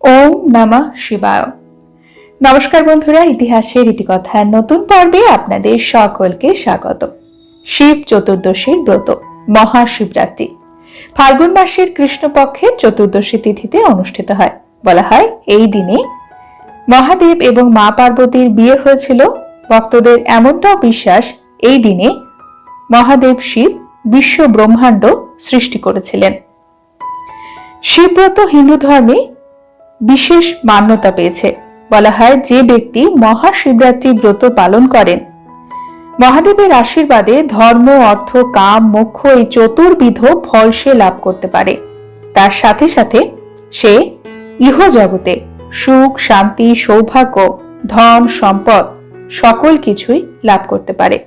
ওম নমঃ শিবায়। নমস্কার বন্ধুরা, ইতিহাসের ইতিকথার নতুন পর্বে আপনাদের সকলকে স্বাগত। শিব চতুর্দশীর ব্রত, মহাশিবরাত্রি। ফাল্গুন মাসের কৃষ্ণপক্ষের চতুর্দশী তিথিতে অনুষ্ঠিত হয়। বলা হয় এই দিনে মহাদেব এবং মা পার্বতীর বিয়ে হয়েছিল। ভক্তদের এমনটাও বিশ্বাস, এই দিনে মহাদেব শিব বিশ্ব ব্রহ্মাণ্ড সৃষ্টি করেছিলেন। শিবব্রত হিন্দু ধর্মে বিশেষ মান্যতা পেয়েছে। বলা হয় যে ব্যক্তি মহাশিবরাত্রি ব্রত পালন করেন। মহাদেবের আশীর্বাদে ধর্ম, অর্থ, কাম, মোক্ষ এই চতুর্বিধ ফল সে লাভ করতে পারে। তার সাথে সাথে সে ইহজগতে সুখ, শান্তি, সৌভাগ্য, ধন, সম্পদ সকল কিছুই লাভ করতে পারে।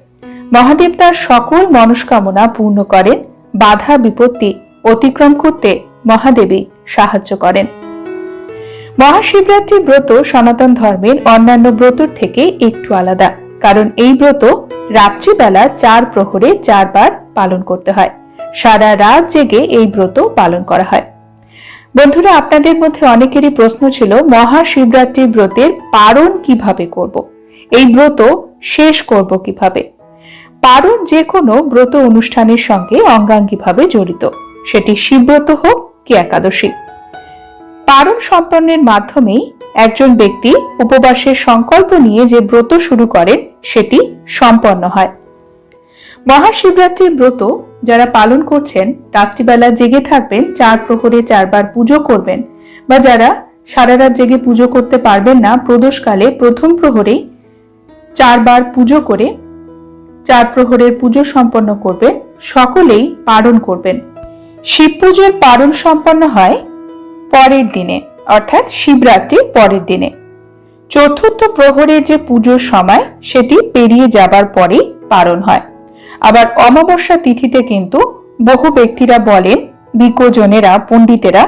মহাদেব তার সকল মনস্কামনা পূর্ণ করেন, বাধা বিপত্তি অতিক্রম করতে মহাদেবী সাহায্য করেন। মহাশিবরাত্রি ব্রত সনাতন ধর্মের অন্যান্য ব্রতর থেকে একটু আলাদা। কারণ এই ব্রত রাত্রিবেলা চার প্রহরে চারবার পালন করতে হয়। সারা রাত জেগে এই ব্রত পালন করা হয়। বন্ধুরা, আপনাদের মধ্যে অনেকেরই প্রশ্ন ছিল, মহাশিবরাত্রি ব্রতের পারণ কীভাবে করব। এই ব্রত শেষ করব কীভাবে? পারণ যে কোনো ব্রত অনুষ্ঠানের সঙ্গে অঙ্গাঙ্গিভাবে জড়িত। সেটি শিবব্রত হোক কি একাদশী। পারণ সম্পন্নের মাধ্যমেই একজন ব্যক্তি উপবাসের সংকল্প নিয়ে যে ব্রত শুরু করেন, সেটি সম্পন্ন হয়। মহাশিবরাত্রির ব্রত যারা পালন করছেন, রাত্রিবেলা জেগে থাকবেন, চার প্রহরে চারবার পুজো করবেন বা যারা সারা রাত জেগে পুজো করতে পারবেন না, প্রদোষকালে প্রথম প্রহরেই চারবার পুজো করে চার প্রহরের পুজো সম্পন্ন করবেন, সকলেই পালন করবেন। শিব পুজোর পালন সম্পন্ন হয় পরের দিনে, অর্থাৎ শিবরাত্রির পরের দিনে। চতুর্থ প্রহরের যে পুজোর সময়, সেটি পেরিয়ে যাবার পরেই পালন হয়। আবার অমাবস্যা তিথিতে কিন্তু বহু ব্যক্তিরা বলেন বিজ্ঞজনেরা পণ্ডিতেরা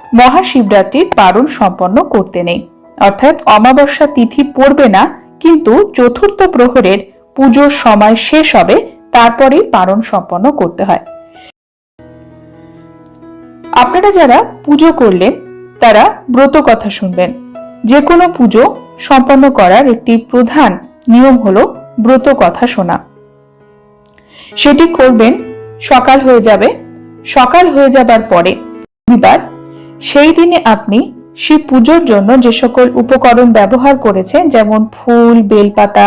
মহাশিবরাত্রির পালন সম্পন্ন করতে নেই। অর্থাৎ অমাবস্যা তিথি পড়বে না, কিন্তু চতুর্থ প্রহরের পুজোর সময় শেষ হবে, তারপরেই পালন সম্পন্ন করতে হয়। আপনারা যারা পুজো করলেন, তারা ব্রত কথা শুনবেন। যে কোনো পুজো সম্পন্ন করার একটি প্রধান নিয়ম হলো ব্রত কথা শোনা। সেটি করবেন, সকাল হয়ে যাবে। সকাল হয়ে যাবার পরে রবিবার সেই দিনে আপনি শিব পুজোর জন্য যে সকল উপকরণ ব্যবহার করেছেন, যেমন ফুল, বেলপাতা,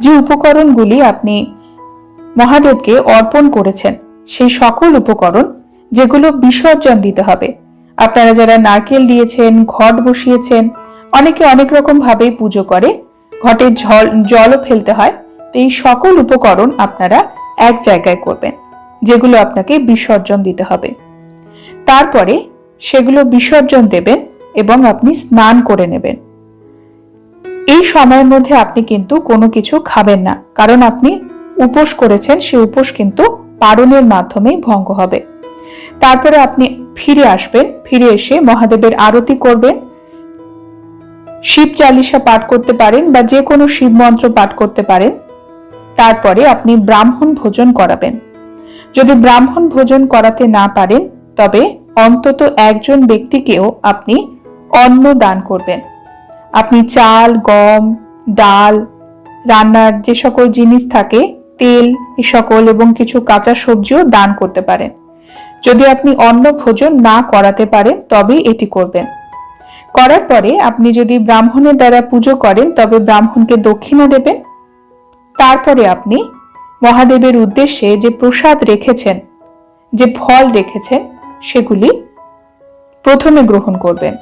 যে উপকরণগুলি আপনি মহাদেবকে অর্পণ করেছেন, সেই সকল উপকরণ যেগুলো বিসর্জন দিতে হবে। আপনারা যারা নারকেল দিয়েছেন, ঘট বসিয়েছেন, অনেকে অনেক রকম ভাবেই পুজো করে। ঘটে জল জলও ফেলতে হয়। তো এই সকল উপকরণ আপনারা এক জায়গায় করবেন, যেগুলো আপনাকে বিসর্জন দিতে হবে। তারপরে সেগুলো বিসর্জন দেবেন এবং আপনি স্নান করে নেবেন। এই সময়ের মধ্যে আপনি কিন্তু কোনো কিছু খাবেন না, কারণ আপনি উপোস করেছেন, সে উপোস কিন্তু পারণের মাধ্যমেই ভঙ্গ হবে। তারপরে আপনি ফিরে আসবেন, ফিরে এসে মহাদেবের আরতি করবেন। শিব চালিসা পাঠ করতে পারেন বা যে কোনো শিব মন্ত্র পাঠ করতে পারেন। তারপরে আপনি ব্রাহ্মণ ভোজন করাবেন। যদি ব্রাহ্মণ ভোজন করাতে না পারেন, তবে অন্তত একজন ব্যক্তিকেও আপনি অন্ন দান করবেন। আপনি চাল, গম, ডাল, রান্নার যে সকল জিনিস থাকে, তেল, এ সকল এবং কিছু কাঁচা সবজিও দান করতে পারেন। যদি আপনি অন্ন ভোজন না করাতে পারেন তবে এটি করবেন। করার পরে আপনি যদি ব্রাহ্মণের দ্বারা পুজো করেন, তবে ব্রাহ্মণকে দক্ষিণা দেবেন। তারপরে আপনি মহাদেবের উদ্দেশ্যে যে প্রসাদ রেখেছেন, যে ফল রেখেছেন, সেগুলি প্রথমে গ্রহণ করবেন।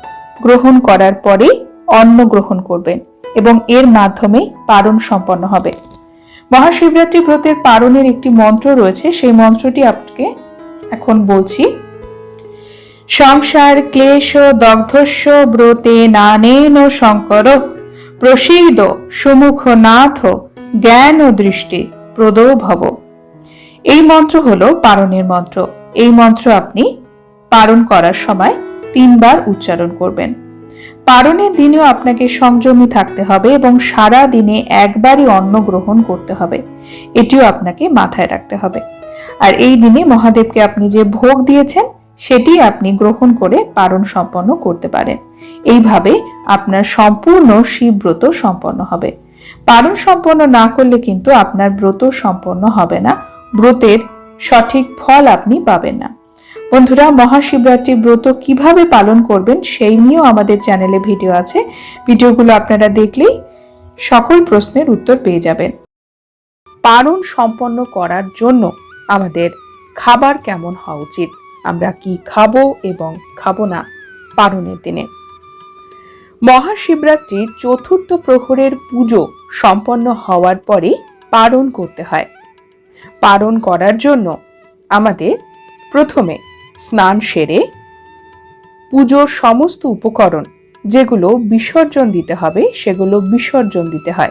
গ্রহণ করার পরেই অন্ন গ্রহণ করবেন এবং এর মাধ্যমে পারণ সম্পন্ন হবে। মহাশিবরাত্রি ব্রতের পারণের একটি মন্ত্র রয়েছে, সেই মন্ত্রটি আপনাকে এখন বলছি, সংসার, ক্লেশ, দগ্ধস্য, ব্রতে নানেন শঙ্কর, প্রসীদ, সুমুখ নাথ, জ্ঞান ও দৃষ্টি, প্রদৌ ভব। এই মন্ত্র হলো পারণের মন্ত্র। এই মন্ত্র আপনি পারণ করার সময় তিনবার উচ্চারণ করবেন। পারণের দিনেও আপনাকে সংযমী থাকতে হবে এবং সারা দিনে একবারই অন্ন গ্রহণ করতে হবে। এটিও আপনাকে মাথায় রাখতে হবে। আর এই দিনে মহাদেবকে আপনি যে ভোগ দিয়েছেন, সেটি আপনি গ্রহণ করে পারণ সম্পন্ন করতে পারেন। এইভাবে আপনার সম্পূর্ণ শিব ব্রত সম্পন্ন হবে। পারণ সম্পন্ন না করলে কিন্তু আপনার ব্রত সম্পন্ন হবে না। ব্রতের সঠিক ফল আপনি পাবেন না। বন্ধুরা, মহাশিবরাত্রি ব্রত কীভাবে পালন করবেন, সেই নিয়েও আমাদের চ্যানেলে ভিডিও আছে। ভিডিওগুলো আপনারা দেখলেই সকল প্রশ্নের উত্তর পেয়ে যাবেন। পারণ সম্পন্ন করার জন্য আমাদের খাবার কেমন হওয়া উচিত? আমরা কি খাব এবং খাব না পালনের দিনে? মহাশিবরাত্রির চতুর্থ প্রহরের পুজো সম্পন্ন হওয়ার পরে পারণ করতে হয়। পারণ করার জন্য আমাদের প্রথমে স্নান সেরে পুজোর সমস্ত উপকরণ যেগুলো বিসর্জন দিতে হবে সেগুলো বিসর্জন দিতে হয়।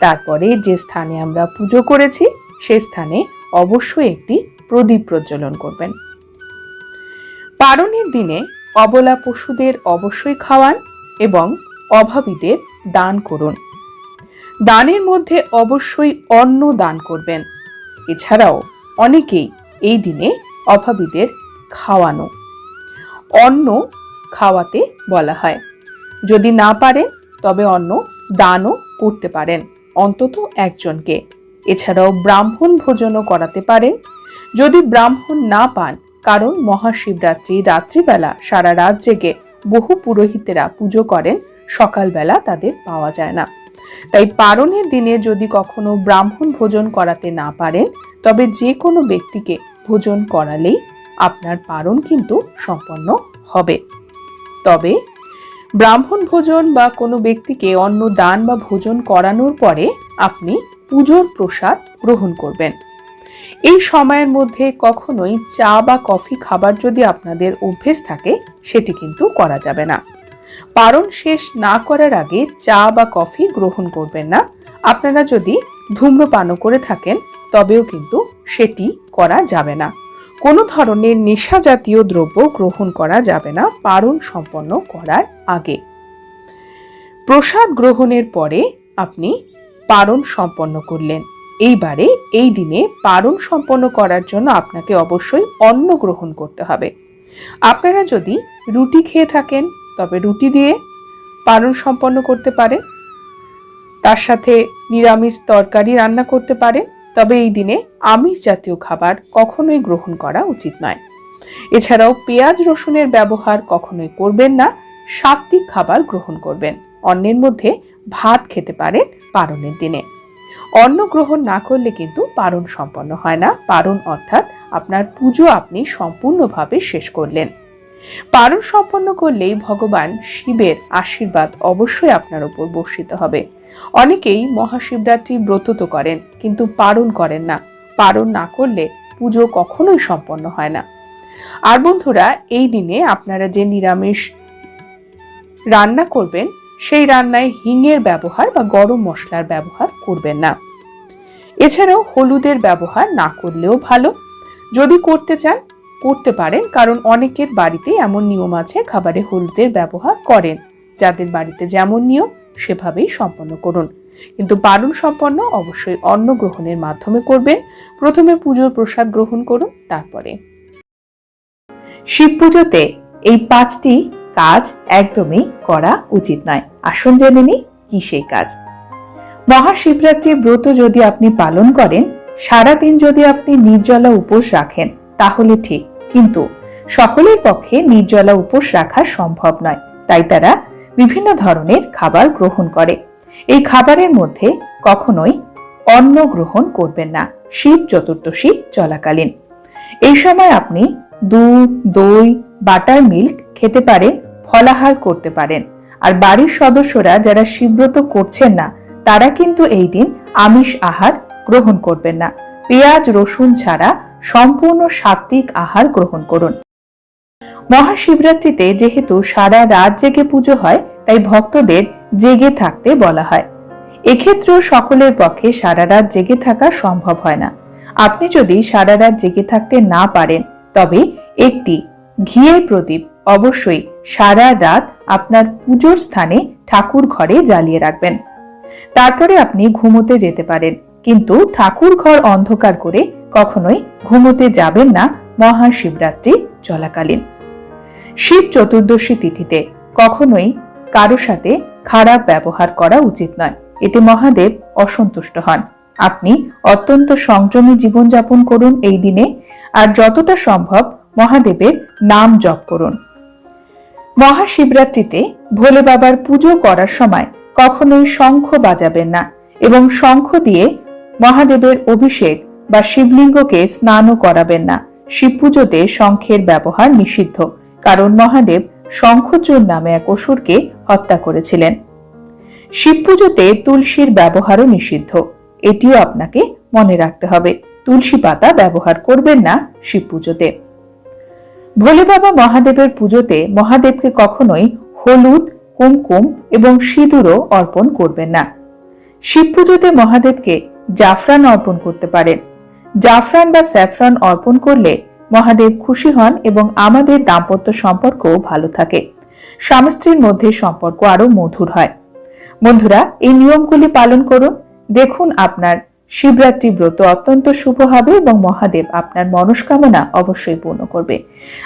তারপরে যে স্থানে আমরা পুজো করেছি, সে স্থানে অবশ্যই একটি প্রদীপ প্রজ্বলন করবেন। পারণের দিনে অবলা পশুদের অবশ্যই খাওয়ান এবং অভাবীদের দান করুন। দানের মধ্যে অবশ্যই অন্ন দান করবেন। এছাড়াও অনেকেই এই দিনে অভাবীদের খাওয়ানো। অন্ন খাওয়াতে বলা হয়। যদি না পারেন, তবে অন্ন দানও করতে পারেন অন্তত একজনকে। এছাড়াও ব্রাহ্মণ ভোজনও করাতে পারেন যদি ব্রাহ্মণ না পান, কারণ মহাশিবরাত্রি রাত্রিবেলা সারা রাত জেগে বহু পুরোহিতেরা পুজো করেন, সকালবেলা তাদের পাওয়া যায় না। তাই পারণের দিনে যদি কখনো ব্রাহ্মণ ভোজন করাতে না পারেন, তবে যে কোনো ব্যক্তিকে ভোজন করালেই আপনার পারণ কিন্তু সম্পন্ন হবে। তবে ব্রাহ্মণ ভোজন বা কোনো ব্যক্তিকে অন্ন দান বা ভোজন করানোর পরে আপনি পুজোর প্রসাদ গ্রহণ করবেন। এই সময়ের মধ্যে কখনোই চা বা কফি খাবার যদি আপনাদের অভ্যেস থাকে, সেটি কিন্তু করা যাবে না। পারণ শেষ না করার আগে চা বা কফি গ্রহণ করবেন না। আপনারা যদি ধূম্রপানও করে থাকেন, তবেও কিন্তু সেটি করা যাবে না। কোনো ধরনের নেশা জাতীয় দ্রব্য গ্রহণ করা যাবে না পারণ সম্পন্ন করার আগে। প্রসাদ গ্রহণের পরে আপনি পারণ সম্পন্ন করলেন। এইবারে এই দিনে পারণ সম্পন্ন করার জন্য আপনাকে অবশ্যই অন্ন গ্রহণ করতে হবে। আপনারা যদি রুটি খেয়ে থাকেন, তবে রুটি দিয়ে পালন সম্পন্ন করতে পারেন। তার সাথে নিরামিষ তরকারি রান্না করতে পারেন। তবে এই দিনে আমিষ জাতীয় খাবার কখনোই গ্রহণ করা উচিত নয়। এছাড়াও পেঁয়াজ রসুনের ব্যবহার কখনোই করবেন না। সাত্বিক খাবার গ্রহণ করবেন। অন্যের মধ্যে ভাত খেতে পারেন পারণের দিনে। অন্ন গ্রহণ না করলে কিন্তু পারণ সম্পন্ন হয় না। পারণ অর্থাৎ আপনার পুজো আপনি সম্পূর্ণভাবে শেষ করলেন। পারণ সম্পন্ন করলেই ভগবান শিবের আশীর্বাদ অবশ্যই আপনার উপর বর্ষিত হবে। অনেকেই মহাশিবরাত্রি ব্রত তো করেন, কিন্তু পারণ করেন না। পারণ না করলে পুজো কখনোই সম্পন্ন হয় না। আর বন্ধুরা, এই দিনে আপনারা যে নিরামিষ রান্না করবেন সেই রান্নায় হিঙের ব্যবহার বা গরম মশলার ব্যবহার করবেন না। এছাড়াও হলুদের ব্যবহার না করলেও ভালো। যদি করতে চান, করতে পারেন, কারণ অনেকের বাড়িতে এমন নিয়ম আছে, খাবারে হলুদের ব্যবহার করেন। যাদের বাড়িতে যেমন নিয়ম, সেভাবেই সম্পন্ন করুন। কিন্তু পালন সম্পন্ন অবশ্যই অন্ন গ্রহণের মাধ্যমে করবেন। প্রথমে পুজোর প্রসাদ গ্রহণ করুন, তারপরে। শিব পুজোতে এই পাঁচটি কাজ একদমই করা উচিত নয়। আসুন জেনে নিই কি সেই কাজ। মহাশিবরাত্রি ব্রত যদি আপনি পালন করেন, সারাদিন যদি আপনি নির্জলা উপোস রাখেন, তাহলে ঠিক। কিন্তু সকলের পক্ষে নির্জলা উপোস রাখা সম্ভব নয়। তাই তারা বিভিন্ন ধরনের খাবার গ্রহণ করে। এই খাবারের মধ্যে কখনোই অন্ন গ্রহণ করবেন না। শিব চতুর্দশী চলাকালীন। এই সময় আপনি দুধ, দই, বাটার মিল্ক খেতে পারেন। ফলাহার করতে পারেন। আর বাড়ির সদস্যরা যারা শিবব্রত করছেন না, তারা কিন্তু এই দিন আমিষ আহার গ্রহণ করবেন না। পেঁয়াজ, রসুন ছাড়া সম্পূর্ণ সাত্বিক আহার গ্রহণ করুন। মহাশিবরাত্রিতে যেহেতু সারা রাত জেগে পুজো হয়, তাই ভক্তদের জেগে থাকতে বলা হয়। এক্ষেত্রেও সকলের পক্ষে সারা রাত জেগে থাকা সম্ভব হয় না। আপনি যদি সারা রাত জেগে থাকতে না পারেন, তবে একটি ঘিয়ের প্রদীপ অবশ্যই সারা রাত আপনার পুজোর স্থানে ঠাকুর ঘরে জ্বালিয়ে রাখবেন। তারপরে আপনি ঘুমোতে যেতে পারেন। কিন্তু ঠাকুর ঘর অন্ধকার করে কখনোই ঘুমোতে যাবেন না মহাশিবরাত্রি চলাকালীন। শিব চতুর্দশী তিথিতে কখনোই কারও সাথে খারাপ ব্যবহার করা উচিত নয়। এতে মহাদেব অসন্তুষ্ট হন। আপনি অত্যন্ত সংযমী জীবনযাপন করুন এই দিনে। আর যতটা সম্ভব মহাদেবের নাম জপ করুন। মহাশিবরাত্রিতে ভোলে বাবার পুজো করার সময় কখনোই শঙ্খ বাজাবেন না এবং শঙ্খ দিয়ে মহাদেবের অভিষেক বা শিবলিঙ্গকে স্নানও করাবেন না। শিব পুজোতে শঙ্খের ব্যবহার নিষিদ্ধ, কারণ মহাদেব শঙ্খচূর নামে এক অসুরকে হত্যা করেছিলেন। শিব পুজোতে তুলসীর ব্যবহারও নিষিদ্ধ, এটিও আপনাকে মনে রাখতে হবে। তুলসী পাতা ব্যবহার করবেন না শিব পুজোতে ভোলে বাবা মহাদেবের পুজোতে মহাদেবকে কখনোই হলুদ, কুমকুম এবং সিঁদুরও অর্পণ করবেন না। শিব পুজোতে মহাদেবকে জাফরান অর্পণ করতে পারেন। জাফরান বা স্যাফরান অর্পণ করলে মহাদেব খুশি হন এবং আমাদের দাম্পত্য সম্পর্কও ভালো থাকে। স্বামী স্ত্রীর মধ্যে সম্পর্ক আরও মধুর হয়। বন্ধুরা, এই নিয়মগুলি পালন করুন। দেখুন আপনার শিবরাত্রি ব্রত অত্যন্ত শুভ হবে এবং মহাদেব আপনার মনস্কামনা অবশ্যই পূর্ণ করবে।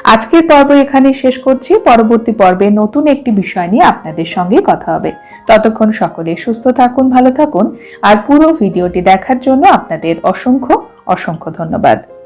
আজকের পর্ব এখানে শেষ করছি। পরবর্তী পর্বে নতুন একটি বিষয় নিয়ে আপনাদের সঙ্গে কথা হবে। ততক্ষণ সকলে সুস্থ থাকুন, ভালো থাকুন। আর পুরো ভিডিওটি দেখার জন্য আপনাদের অসংখ্য অসংখ্য ধন্যবাদ।